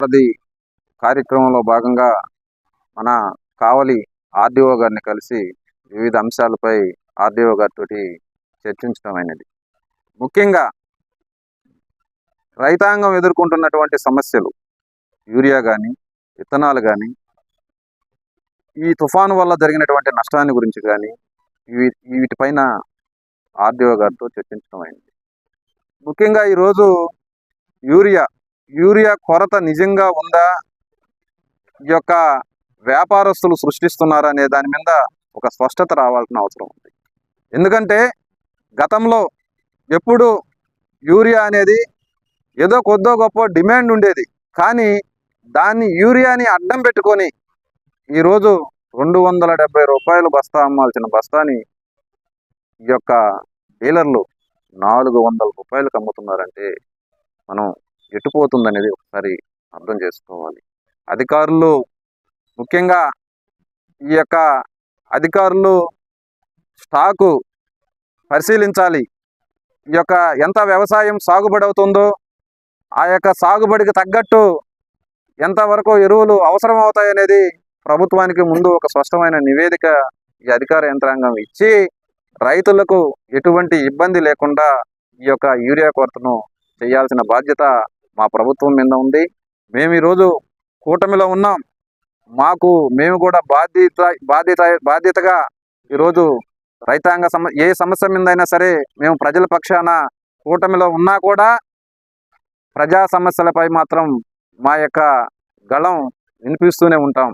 ప్రతి కార్యక్రమంలో భాగంగా మన కావలి ఆర్డీఓ గారిని కలిసి వివిధ అంశాలపై ఆర్డీఓ గారితో చర్చించడం అయినది ముఖ్యంగా రైతాంగం ఎదుర్కొంటున్నటువంటి సమస్యలు యూరియా కానీ విత్తనాలు కానీ ఈ తుఫాను వల్ల జరిగినటువంటి నష్టాన్ని గురించి కానీ వీటిపైన ఆర్డీఓ గారితో చర్చించడం అయింది. ముఖ్యంగా ఈరోజు యూరియా యూరియా కొరత నిజంగా ఉందా? ఈ యొక్క వ్యాపారస్తులు సృష్టిస్తున్నారా అనే దాని మీద ఒక స్పష్టత రావాల్సిన అవసరం ఉంది. ఎందుకంటే గతంలో ఎప్పుడు యూరియా అనేది ఏదో కొద్దో గొప్ప డిమాండ్ ఉండేది. కానీ దాన్ని యూరియాని అడ్డం పెట్టుకొని ఈరోజు రెండు వందల డెబ్బై రూపాయలు బస్తా అమ్మాల్సిన బస్తాని ఈ యొక్క డీలర్లు నాలుగు వందల రూపాయలకు అమ్ముతున్నారంటే మనం ఎటుపోతుందనేది ఒకసారి అర్థం చేసుకోవాలి. అధికారులు ముఖ్యంగా ఈ యొక్క అధికారులు స్టాకు పరిశీలించాలి. ఈ యొక్క ఎంత వ్యవసాయం సాగుబడి అవుతుందో ఆ యొక్క సాగుబడికి తగ్గట్టు ఎంతవరకు ఎరువులు అవసరం అవుతాయనేది ప్రభుత్వానికి ముందు ఒక స్పష్టమైన నివేదిక ఈ అధికార యంత్రాంగం ఇచ్చి రైతులకు ఎటువంటి ఇబ్బంది లేకుండా ఈ యొక్క యూరియా కొరతను చేయాల్సిన బాధ్యత మా ప్రభుత్వం మీద ఉంది. మేము ఈరోజు కూటమిలో ఉన్నాం. మాకు మేము కూడా బాధ్యత బాధ్యత బాధ్యతగా ఈరోజు రైతాంగ సమ ఏ సమస్య మీదైనా సరే మేము ప్రజల పక్షాన కూటమిలో ఉన్నా కూడా ప్రజా సమస్యలపై మాత్రం మా యొక్క గళం వినిపిస్తూనే ఉంటాం.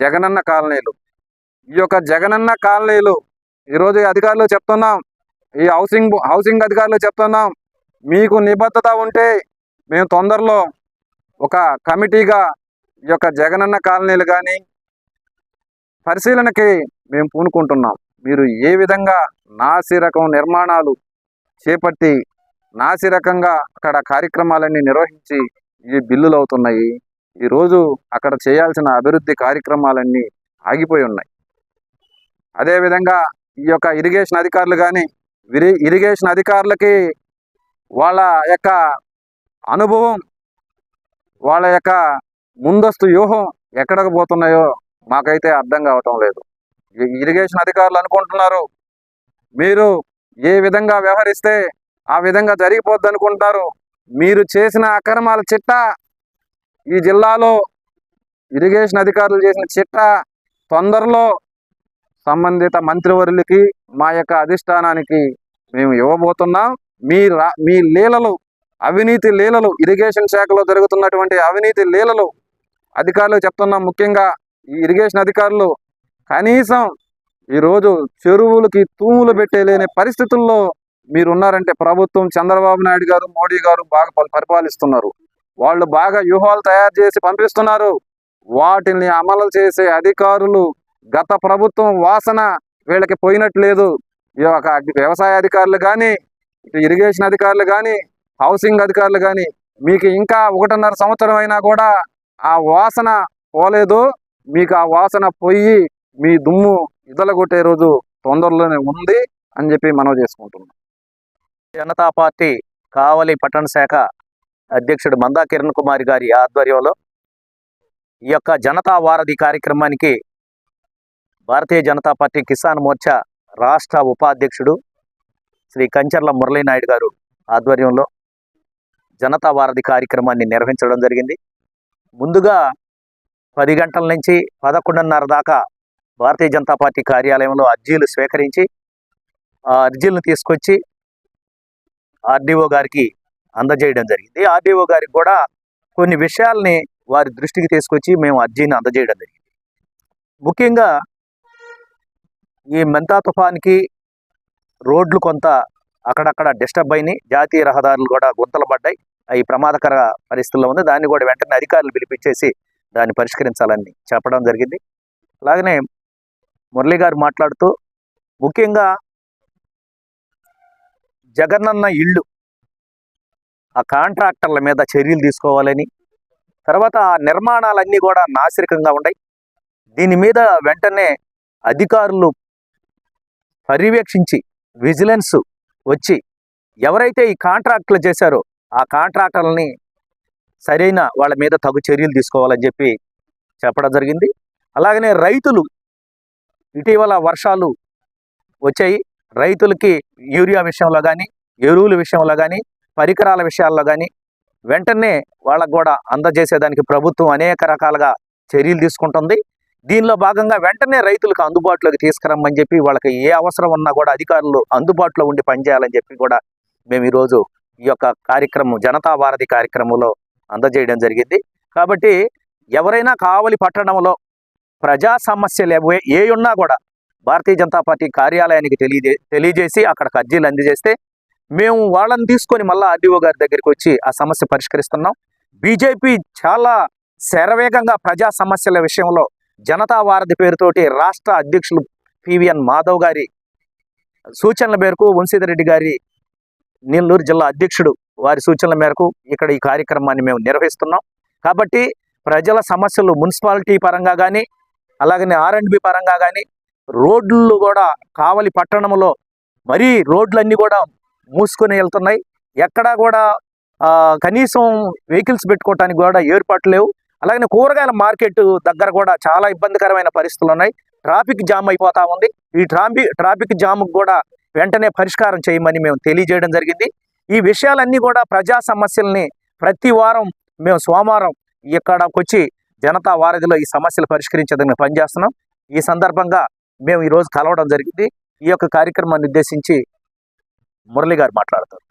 జగనన్న కాలనీలు. ఈ యొక్క జగనన్న కాలనీలు ఈరోజు అధికారులు చెప్తున్నాం. ఈ హౌసింగ్ హౌసింగ్ అధికారులు చెప్తున్నాం. మీకు నిబద్ధత ఉంటే మేము తొందరలో ఒక కమిటీగా ఈ యొక్క జగనన్న కాలనీలు కానీ పరిశీలనకి మేము పూనుకుంటున్నాం. మీరు ఏ విధంగా నాసిరకం నిర్మాణాలు చేపట్టి నాసిరకంగా అక్కడ కార్యక్రమాలన్నీ నిర్వహించి ఈ బిల్లులు అవుతున్నాయి ఈరోజు అక్కడ చేయాల్సిన అభివృద్ధి కార్యక్రమాలన్నీ ఆగిపోయి ఉన్నాయి. అదేవిధంగా ఈ యొక్క ఇరిగేషన్ అధికారులు కానీ విరి ఇరిగేషన్ అధికారులకి వాళ్ళ యొక్క అనుభవం వాళ్ళ యొక్క ముందస్తు వ్యూహం ఎక్కడికి పోతున్నాయో మాకైతే అర్థం కావటం లేదు. ఇరిగేషన్ అధికారులు అనుకుంటున్నారు మీరు ఏ విధంగా వ్యవహరిస్తే ఆ విధంగా జరిగిపోద్ది అనుకుంటున్నారు మీరు చేసిన అక్రమాల చిట్ట ఈ జిల్లాలో ఇరిగేషన్ అధికారులు చేసిన చిట్ట తొందరలో సంబంధిత మంత్రివర్యులకి మా యొక్క అధిష్టానానికి మేము ఇవ్వబోతున్నాం. మీ రా మీ లీలలు అవినీతి లీలలు ఇరిగేషన్ శాఖలో జరుగుతున్నటువంటి అవినీతి లీలలు అధికారులు చెప్తున్నాం ముఖ్యంగా ఈ ఇరిగేషన్ అధికారులు. కనీసం ఈరోజు చెరువులకి తూములు పెట్టేలేని పరిస్థితుల్లో మీరున్నారంటే ప్రభుత్వం చంద్రబాబు నాయుడు గారు మోడీ గారు బాగా పరిపాలిస్తున్నారు. వాళ్ళు బాగా వ్యూహాలు తయారు చేసి పంపిస్తున్నారు. వాటిని అమలు చేసే అధికారులు గత ప్రభుత్వం వాసన వీళ్ళకి పోయినట్లేదు. ఈ యొక్క వ్యవసాయ అధికారులు కానీ ఇటు ఇరిగేషన్ అధికారులు కానీ హౌసింగ్ అధికారులు కానీ మీకు ఇంకా ఒకటిన్నర సంవత్సరం అయినా కూడా ఆ వాసన పోలేదు. మీకు ఆ వాసన పోయి మీ దుమ్ము ఇదలగొట్టే రోజు తొందరలోనే ఉంది అని చెప్పి మనం చేసుకుంటున్నాం. జనతా పార్టీ కావలి పట్టణ శాఖ అధ్యక్షుడు మందా కిరణ్ కుమార్ గారి ఆధ్వర్యంలో ఈ యొక్క జనతా వారధి కార్యక్రమానికి భారతీయ జనతా పార్టీ కిసాన్ మోర్చా రాష్ట్ర ఉపాధ్యక్షుడు శ్రీ కంచర్ల మురళీనాయుడు గారు ఆధ్వర్యంలో జనతా వారధి కార్యక్రమాన్ని నిర్వహించడం జరిగింది. ముందుగా పది గంటల నుంచి పదకొండున్నర దాకా భారతీయ జనతా పార్టీ కార్యాలయంలో అర్జీలు స్వీకరించి ఆ అర్జీలను తీసుకొచ్చి ఆర్డీఓ గారికి అందజేయడం జరిగింది. ఆర్డీఓ గారికి కూడా కొన్ని విషయాల్ని వారి దృష్టికి తీసుకొచ్చి మేము అర్జీని అందజేయడం జరిగింది. ముఖ్యంగా ఈ మెంతా తుఫాన్కి రోడ్లు కొంత అక్కడక్కడ డిస్టర్బ్ అయినాయి. జాతీయ రహదారులు కూడా గుంతలు పడ్డాయి. అవి ప్రమాదకర పరిస్థితుల్లో ఉంది. దాన్ని కూడా వెంటనే అధికారులు పిలిపించేసి దాన్ని పరిష్కరించాలని చెప్పడం జరిగింది. అలాగనే మురళి గారు మాట్లాడుతూ ముఖ్యంగా జగనన్న ఇళ్ళు ఆ కాంట్రాక్టర్ల మీద చర్యలు తీసుకోవాలని తర్వాత ఆ నిర్మాణాలన్నీ కూడా నాసిరకంగా ఉన్నాయి. దీని మీద వెంటనే అధికారులు పర్యవేక్షించి విజిలెన్స్ వచ్చి ఎవరైతే ఈ కాంట్రాక్టులు చేశారో ఆ కాంట్రాక్టర్లని సరైన వాళ్ళ మీద తగు చర్యలు తీసుకోవాలని చెప్పి చెప్పడం జరిగింది. అలాగనే రైతులు ఇటీవల వర్షాలు వచ్చాయి. రైతులకి యూరియా విషయంలో కానీ ఎరువుల విషయంలో కానీ పరికరాల విషయాల్లో కానీ వెంటనే వాళ్ళకు కూడా అందజేసేదానికి ప్రభుత్వం అనేక రకాలుగా చర్యలు తీసుకుంటుంది. దీనిలో భాగంగా వెంటనే రైతులకు అందుబాటులోకి తీసుకురమ్మని చెప్పి వాళ్ళకి ఏ అవసరం ఉన్నా కూడా అధికారులు అందుబాటులో ఉండి పనిచేయాలని చెప్పి కూడా మేము ఈరోజు ఈ యొక్క కార్యక్రమం జనతా భారతి కార్యక్రమంలో అందజేయడం జరిగింది. కాబట్టి ఎవరైనా కావలి పట్టణంలో ప్రజా సమస్యలు ఏవే ఏ ఉన్నా కూడా భారతీయ జనతా పార్టీ కార్యాలయానికి తెలియజే తెలియజేసి అక్కడికి అర్జీలు అందజేస్తే మేము వాళ్ళని తీసుకొని మళ్ళీ ఆర్డీఓ గారి దగ్గరికి వచ్చి ఆ సమస్య పరిష్కరిస్తున్నాం. బీజేపీ చాలా శరవేగంగా ప్రజా సమస్యల విషయంలో జనతా వారధి పేరుతోటి రాష్ట్ర అధ్యక్షులు పివిఎన్ మాధవ్ గారి సూచనల మేరకు వంశీధరెడ్డి గారి నెల్లూరు జిల్లా అధ్యక్షుడు వారి సూచనల మేరకు ఇక్కడ ఈ కార్యక్రమాన్ని మేము నిర్వహిస్తున్నాం. కాబట్టి ప్రజల సమస్యలు మున్సిపాలిటీ పరంగా కానీ అలాగనే ఆర్ అండ్ బి పరంగా కానీ రోడ్లు కూడా కావలి పట్టణంలో మరీ రోడ్లన్నీ కూడా మూసుకొని వెళ్తున్నాయి. ఎక్కడా కూడా కనీసం వెహికల్స్ పెట్టుకోవటానికి కూడా ఏర్పాట్లు లేవు. అలాగనే కూరగాయల మార్కెట్ దగ్గర కూడా చాలా ఇబ్బందికరమైన పరిస్థితులు ఉన్నాయి. ట్రాఫిక్ జామ్ అయిపోతా ఉంది. ఈ ట్రాఫిక్ ట్రాఫిక్ జామ్ కూడా వెంటనే పరిష్కారం చేయమని మేము తెలియజేయడం జరిగింది. ఈ విషయాలన్నీ కూడా ప్రజా సమస్యల్ని ప్రతి వారం మేము సోమవారం ఇక్కడకు వచ్చి జనతా వారధిలో ఈ సమస్యలు పరిష్కరించేందుకు పనిచేస్తున్నాం. ఈ సందర్భంగా మేము ఈరోజు కలవడం జరిగింది. ఈ యొక్క కార్యక్రమాన్ని ఉద్దేశించి మురళి గారు మాట్లాడతారు.